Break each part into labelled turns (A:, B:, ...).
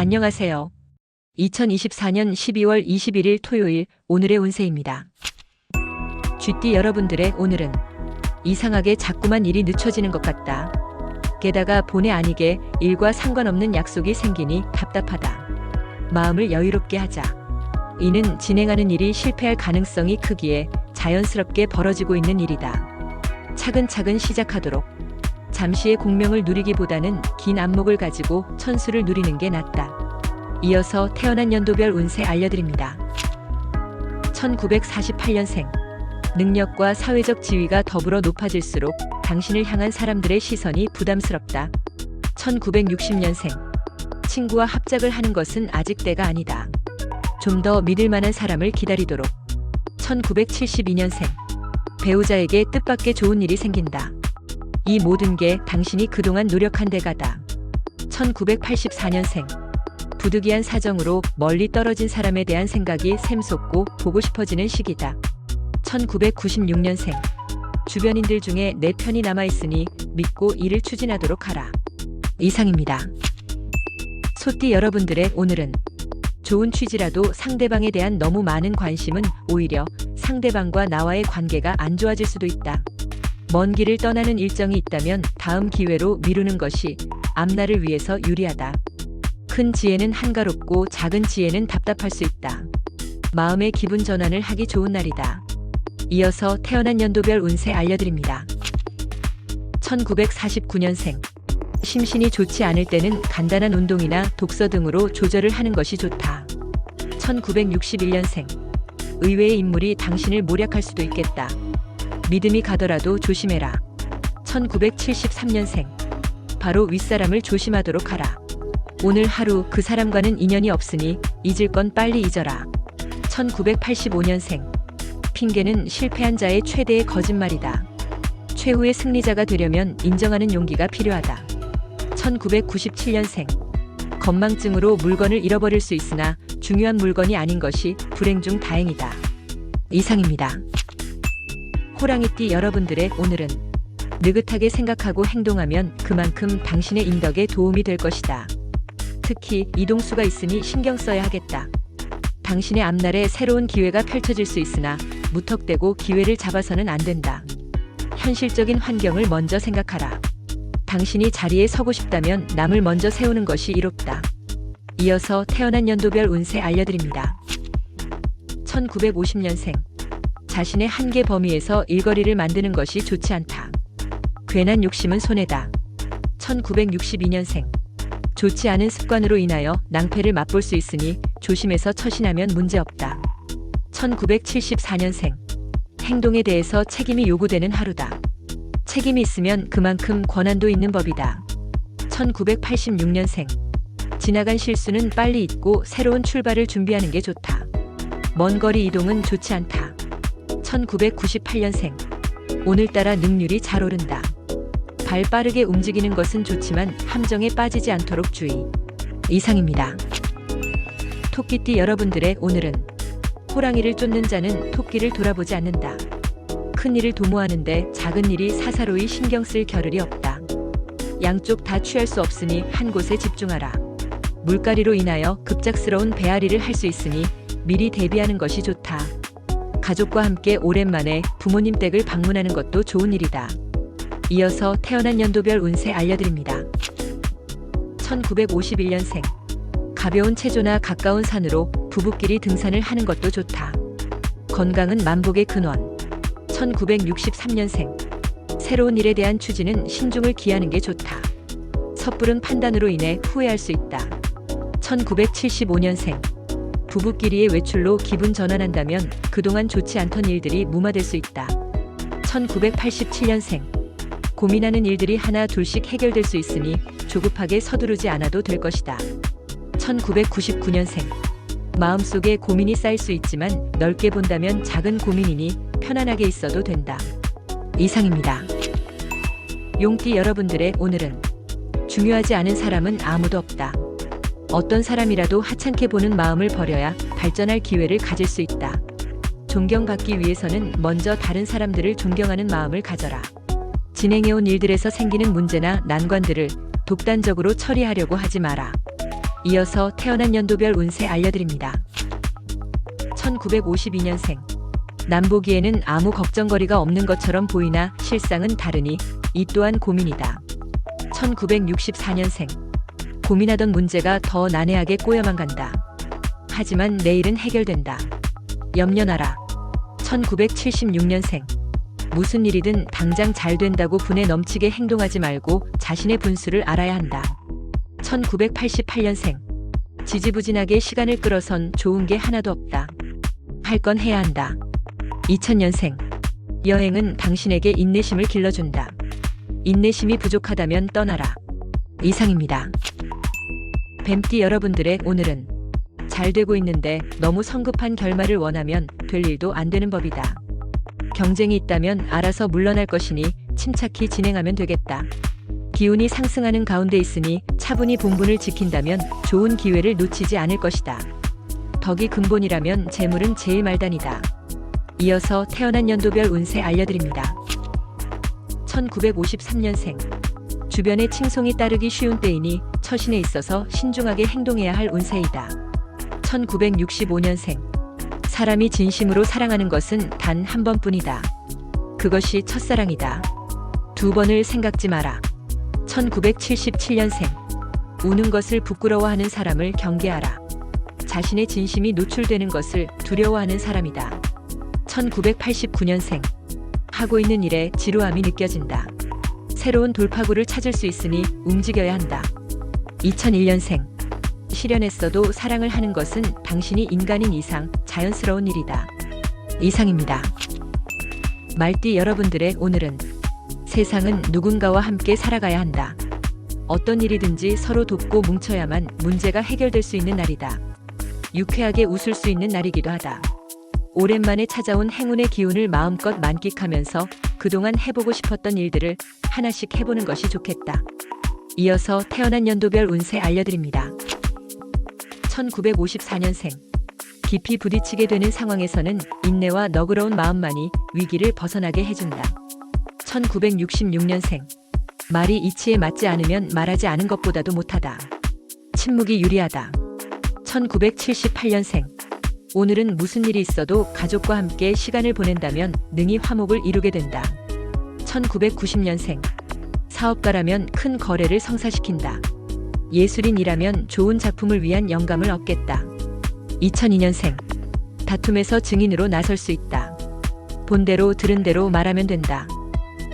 A: 안녕하세요. 2024년 12월 21일 토요일 오늘의 운세입니다. 쥐띠 여러분들의 오늘은 이상하게 자꾸만 일이 늦춰지는 것 같다. 게다가 본의 아니게 일과 상관없는 약속이 생기니 답답하다. 마음을 여유롭게 하자. 이는 진행하는 일이 실패할 가능성이 크기에 자연스럽게 벌어지고 있는 일이다. 차근차근 시작하도록. 잠시의 공명을 누리기보다는 긴 안목을 가지고 천수를 누리는 게 낫다. 이어서 태어난 연도별 운세 알려드립니다. 1948년생. 능력과 사회적 지위가 더불어 높아질수록 당신을 향한 사람들의 시선이 부담스럽다. 1960년생. 친구와 합작을 하는 것은 아직 때가 아니다. 좀 더 믿을 만한 사람을 기다리도록. 1972년생. 배우자에게 뜻밖의 좋은 일이 생긴다. 이 모든 게 당신이 그동안 노력한 대가다. 1984년생. 부득이한 사정으로 멀리 떨어진 사람에 대한 생각이 샘솟고 보고 싶어지는 시기다. 1996년생. 주변인들 중에 내 편이 남아있으니 믿고 일을 추진하도록 하라. 이상입니다. 소띠 여러분들의 오늘은 좋은 취지라도 상대방에 대한 너무 많은 관심은 오히려 상대방과 나와의 관계가 안 좋아질 수도 있다. 먼 길을 떠나는 일정이 있다면 다음 기회로 미루는 것이 앞날을 위해서 유리하다. 큰 지혜는 한가롭고 작은 지혜는 답답할 수 있다. 마음의 기분 전환을 하기 좋은 날이다. 이어서 태어난 연도별 운세 알려드립니다. 1949년생. 심신이 좋지 않을 때는 간단한 운동이나 독서 등으로 조절을 하는 것이 좋다. 1961년생. 의외의 인물이 당신을 모략할 수도 있겠다. 믿음이 가더라도 조심해라. 1973년생. 바로 윗사람을 조심하도록 하라. 오늘 하루 그 사람과는 인연이 없으니 잊을 건 빨리 잊어라. 1985년생. 핑계는 실패한 자의 최대의 거짓말이다. 최후의 승리자가 되려면 인정하는 용기가 필요하다. 1997년생. 건망증으로 물건을 잃어버릴 수 있으나 중요한 물건이 아닌 것이 불행 중 다행이다. 이상입니다. 호랑이띠 여러분들의 오늘은 느긋하게 생각하고 행동하면 그만큼 당신의 인덕에 도움이 될 것이다. 특히 이동수가 있으니 신경 써야 하겠다. 당신의 앞날에 새로운 기회가 펼쳐질 수 있으나 무턱대고 기회를 잡아서는 안 된다. 현실적인 환경을 먼저 생각하라. 당신이 자리에 서고 싶다면 남을 먼저 세우는 것이 이롭다. 이어서 태어난 연도별 운세 알려드립니다. 1950년생. 자신의 한계 범위에서 일거리를 만드는 것이 좋지 않다. 괜한 욕심은 손해다. 1962년생. 좋지 않은 습관으로 인하여 낭패를 맛볼 수 있으니 조심해서 처신하면 문제없다. 1974년생. 행동에 대해서 책임이 요구되는 하루다. 책임이 있으면 그만큼 권한도 있는 법이다. 1986년생. 지나간 실수는 빨리 잊고 새로운 출발을 준비하는 게 좋다. 먼 거리 이동은 좋지 않다. 1998년생. 오늘따라 능률이 잘 오른다. 발 빠르게 움직이는 것은 좋지만 함정에 빠지지 않도록 주의. 이상입니다. 토끼띠 여러분들의 오늘은 호랑이를 쫓는 자는 토끼를 돌아보지 않는다. 큰 일을 도모하는데 작은 일이 사사로이 신경 쓸 겨를이 없다. 양쪽 다 취할 수 없으니 한 곳에 집중하라. 물가리로 인하여 급작스러운 배앓이를 할 수 있으니 미리 대비하는 것이 좋다. 가족과 함께 오랜만에 부모님 댁을 방문하는 것도 좋은 일이다. 이어서 태어난 연도별 운세 알려드립니다. 1951년생. 가벼운 체조나 가까운 산으로 부부끼리 등산을 하는 것도 좋다. 건강은 만복의 근원. 1963년생. 새로운 일에 대한 추진은 신중을 기하는 게 좋다. 섣부른 판단으로 인해 후회할 수 있다. 1975년생. 부부끼리의 외출로 기분 전환한다면 그동안 좋지 않던 일들이 무마될 수 있다. 1987년생. 고민하는 일들이 하나 둘씩 해결될 수 있으니 조급하게 서두르지 않아도 될 것이다. 1999년생. 마음속에 고민이 쌓일 수 있지만 넓게 본다면 작은 고민이니 편안하게 있어도 된다. 이상입니다. 용띠 여러분들의 오늘은 중요하지 않은 사람은 아무도 없다. 어떤 사람이라도 하찮게 보는 마음을 버려야 발전할 기회를 가질 수 있다. 존경받기 위해서는 먼저 다른 사람들을 존경하는 마음을 가져라. 진행해온 일들에서 생기는 문제나 난관들을 독단적으로 처리하려고 하지 마라. 이어서 태어난 연도별 운세 알려드립니다. 1952년생. 남보기에는 아무 걱정거리가 없는 것처럼 보이나 실상은 다르니 이 또한 고민이다. 1964년생. 고민하던 문제가 더 난해하게 꼬여만 간다. 하지만 내일은 해결된다. 염려나라. 1976년생. 무슨 일이든 당장 잘 된다고 분에 넘치게 행동하지 말고 자신의 분수를 알아야 한다. 1988년생. 지지부진하게 시간을 끌어선 좋은 게 하나도 없다. 할 건 해야 한다. 2000년생. 여행은 당신에게 인내심을 길러준다. 인내심이 부족하다면 떠나라. 이상입니다. 뱀띠 여러분들의 오늘은 잘 되고 있는데 너무 성급한 결말을 원하면 될 일도 안 되는 법이다. 경쟁이 있다면 알아서 물러날 것이니 침착히 진행하면 되겠다. 기운이 상승하는 가운데 있으니 차분히 본분을 지킨다면 좋은 기회를 놓치지 않을 것이다. 덕이 근본이라면 재물은 제일 말단이다. 이어서 태어난 연도별 운세 알려드립니다. 1953년생. 주변의 칭송이 따르기 쉬운 때이니 처신에 있어서 신중하게 행동해야 할 운세이다. 1965년생. 사람이 진심으로 사랑하는 것은 단 한 번뿐이다. 그것이 첫사랑이다. 두 번을 생각지 마라. 1977년생. 우는 것을 부끄러워하는 사람을 경계하라. 자신의 진심이 노출되는 것을 두려워하는 사람이다. 1989년생. 하고 있는 일에 지루함이 느껴진다. 새로운 돌파구를 찾을 수 있으니 움직여야 한다. 2001년생. 실현했어도 사랑을 하는 것은 당신이 인간인 이상 자연스러운 일이다. 이상입니다. 말띠 여러분들의 오늘은 세상은 누군가와 함께 살아가야 한다. 어떤 일이든지 서로 돕고 뭉쳐야만 문제가 해결될 수 있는 날이다. 유쾌하게 웃을 수 있는 날이기도 하다. 오랜만에 찾아온 행운의 기운을 마음껏 만끽하면서 그동안 해보고 싶었던 일들을 하나씩 해보는 것이 좋겠다. 이어서 태어난 연도별 운세 알려드립니다. 1954년생. 깊이 부딪히게 되는 상황에서는 인내와 너그러운 마음만이 위기를 벗어나게 해준다. 1966년생. 말이 이치에 맞지 않으면 말하지 않은 것보다도 못하다. 침묵이 유리하다. 1978년생. 오늘은 무슨 일이 있어도 가족과 함께 시간을 보낸다면 능히 화목을 이루게 된다. 1990년생. 사업가라면 큰 거래를 성사시킨다. 예술인이라면 좋은 작품을 위한 영감을 얻겠다. 2002년생. 다툼에서 증인으로 나설 수 있다. 본대로 들은 대로 말하면 된다.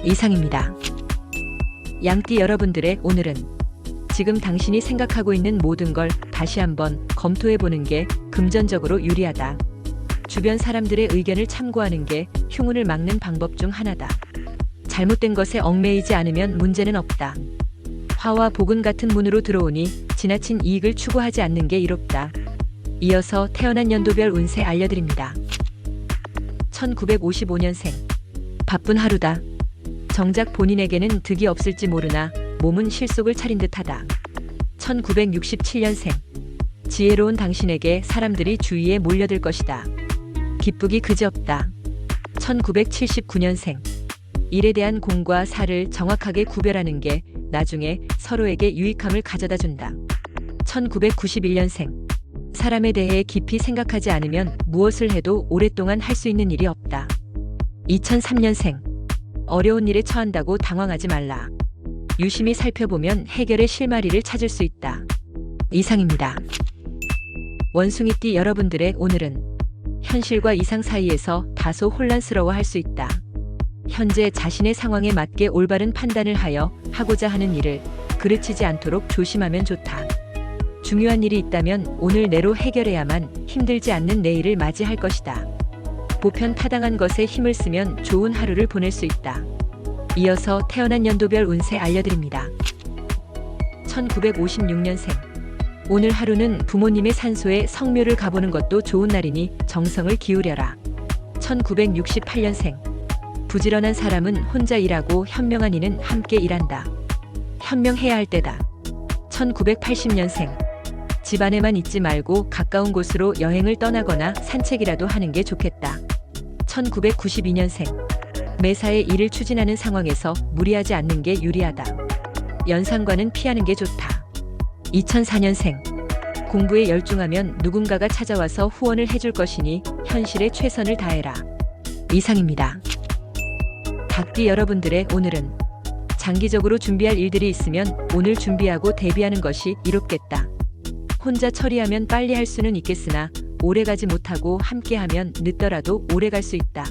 A: 이상입니다. 양띠 여러분들의 오늘은 지금 당신이 생각하고 있는 모든 걸 다시 한번 검토해 보는 게 금전적으로 유리하다. 주변 사람들의 의견을 참고하는 게 흉운을 막는 방법 중 하나다. 잘못된 것에 얽매이지 않으면 문제는 없다. 화와 복은 같은 문으로 들어오니 지나친 이익을 추구하지 않는 게 이롭다. 이어서 태어난 연도별 운세 알려드립니다. 1955년생. 바쁜 하루다. 정작 본인에게는 득이 없을지 모르나 몸은 실속을 차린 듯하다. 1967년생. 지혜로운 당신에게 사람들이 주위에 몰려들 것이다. 기쁘기 그지없다. 1979년생. 일에 대한 공과 사를 정확하게 구별하는 게 나중에 서로에게 유익함을 가져다 준다. 1991년생. 사람에 대해 깊이 생각하지 않으면 무엇을 해도 오랫동안 할 수 있는 일이 없다. 2003년생. 어려운 일에 처한다고 당황하지 말라. 유심히 살펴보면 해결의 실마리를 찾을 수 있다. 이상입니다. 원숭이띠 여러분들의 오늘은 현실과 이상 사이에서 다소 혼란스러워 할 수 있다. 현재 자신의 상황에 맞게 올바른 판단을 하여 하고자 하는 일을 그르치지 않도록 조심하면 좋다. 중요한 일이 있다면 오늘 내로 해결해야만 힘들지 않는 내일을 맞이할 것이다. 보편 타당한 것에 힘을 쓰면 좋은 하루를 보낼 수 있다. 이어서 태어난 연도별 운세 알려드립니다. 1956년생. 오늘 하루는 부모님의 산소에 성묘를 가보는 것도 좋은 날이니 정성을 기울여라. 1968년생. 부지런한 사람은 혼자 일하고 현명한 이는 함께 일한다. 현명해야 할 때다. 1980년생. 집안에만 있지 말고 가까운 곳으로 여행을 떠나거나 산책이라도 하는 게 좋겠다. 1992년생. 매사에 일을 추진하는 상황에서 무리하지 않는 게 유리하다. 연상과는 피하는 게 좋다. 2004년생. 공부에 열중하면 누군가가 찾아와서 후원을 해줄 것이니 현실에 최선을 다해라. 이상입니다. 닭띠 여러분들의 오늘은 장기적으로 준비할 일들이 있으면 오늘 준비하고 대비하는 것이 이롭겠다. 혼자 처리하면 빨리 할 수는 있겠으나 오래 가지 못하고 함께하면 늦더라도 오래 갈 수 있다.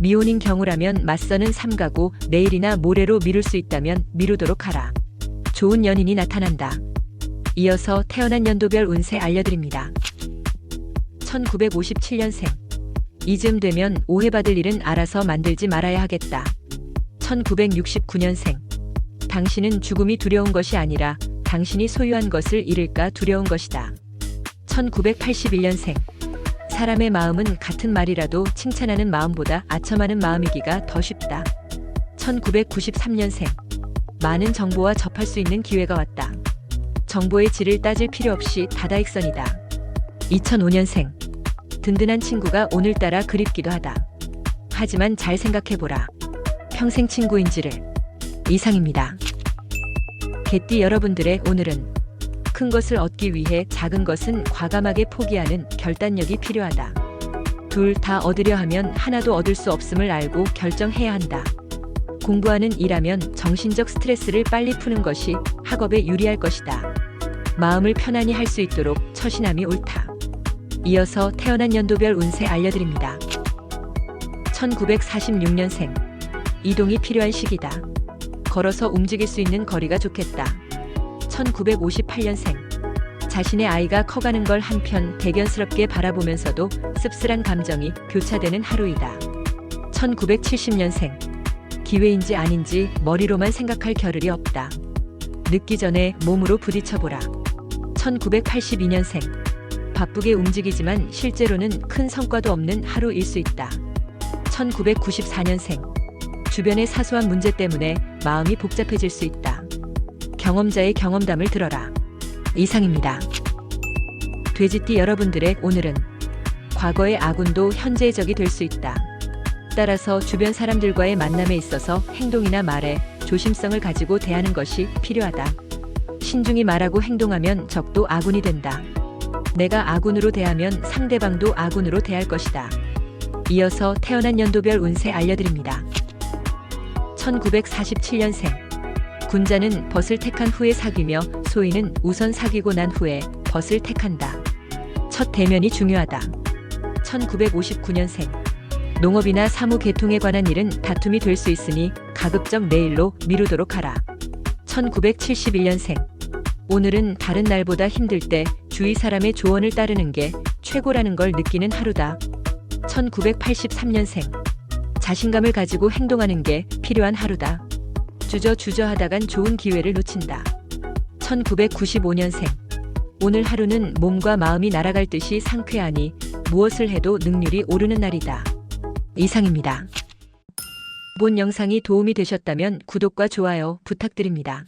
A: 미혼인 경우라면 맞서는 삼가고 내일이나 모레로 미룰 수 있다면 미루도록 하라. 좋은 연인이 나타난다. 이어서 태어난 연도별 운세 알려드립니다. 1957년생. 이쯤 되면 오해받을 일은 알아서 만들지 말아야 하겠다. 1969년생. 당신은 죽음이 두려운 것이 아니라 당신이 소유한 것을 잃을까 두려운 것이다. 1981년생. 사람의 마음은 같은 말이라도 칭찬하는 마음보다 아첨하는 마음이기가 더 쉽다. 1993년생. 많은 정보와 접할 수 있는 기회가 왔다. 정보의 질을 따질 필요 없이 다다익선이다. 2005년생. 든든한 친구가 오늘따라 그립기도 하다. 하지만 잘 생각해보라. 평생 친구인지를. 이상입니다. 개띠 여러분들의 오늘은 큰 것을 얻기 위해 작은 것은 과감하게 포기하는 결단력이 필요하다. 둘 다 얻으려 하면 하나도 얻을 수 없음을 알고 결정해야 한다. 공부하는 일하면 정신적 스트레스를 빨리 푸는 것이 학업에 유리할 것이다. 마음을 편안히 할 수 있도록 처신함이 옳다. 이어서 태어난 연도별 운세 알려드립니다. 1946년생. 이동이 필요한 시기다. 걸어서 움직일 수 있는 거리가 좋겠다. 1958년생. 자신의 아이가 커가는 걸 한편 대견스럽게 바라보면서도 씁쓸한 감정이 교차되는 하루이다. 1970년생. 기회인지 아닌지 머리로만 생각할 겨를이 없다. 늦기 전에 몸으로 부딪혀보라. 1982년생. 바쁘게 움직이지만 실제로는 큰 성과도 없는 하루일 수 있다. 1994년생. 주변의 사소한 문제 때문에 마음이 복잡해질 수 있다. 경험자의 경험담을 들어라. 이상입니다. 돼지띠 여러분들의 오늘은 과거의 아군도 현재의 적이 될 수 있다. 따라서 주변 사람들과의 만남에 있어서 행동이나 말에 조심성을 가지고 대하는 것이 필요하다. 신중히 말하고 행동하면 적도 아군이 된다. 내가 아군으로 대하면 상대방도 아군으로 대할 것이다. 이어서 태어난 연도별 운세 알려드립니다. 1947년생. 군자는 벗을 택한 후에 사귀며 소인은 우선 사귀고 난 후에 벗을 택한다. 첫 대면이 중요하다. 1959년생. 농업이나 사무 개통에 관한 일은 다툼이 될 수 있으니 가급적 내일로 미루도록 하라. 1971년생. 오늘은 다른 날보다 힘들 때 주위 사람의 조언을 따르는 게 최고라는 걸 느끼는 하루다. 1983년생. 자신감을 가지고 행동하는 게 필요한 하루다. 주저주저 하다간 좋은 기회를 놓친다. 1995년생. 오늘 하루는 몸과 마음이 날아갈 듯이 상쾌하니 무엇을 해도 능률이 오르는 날이다. 이상입니다. 본 영상이 도움이 되셨다면 구독과 좋아요 부탁드립니다.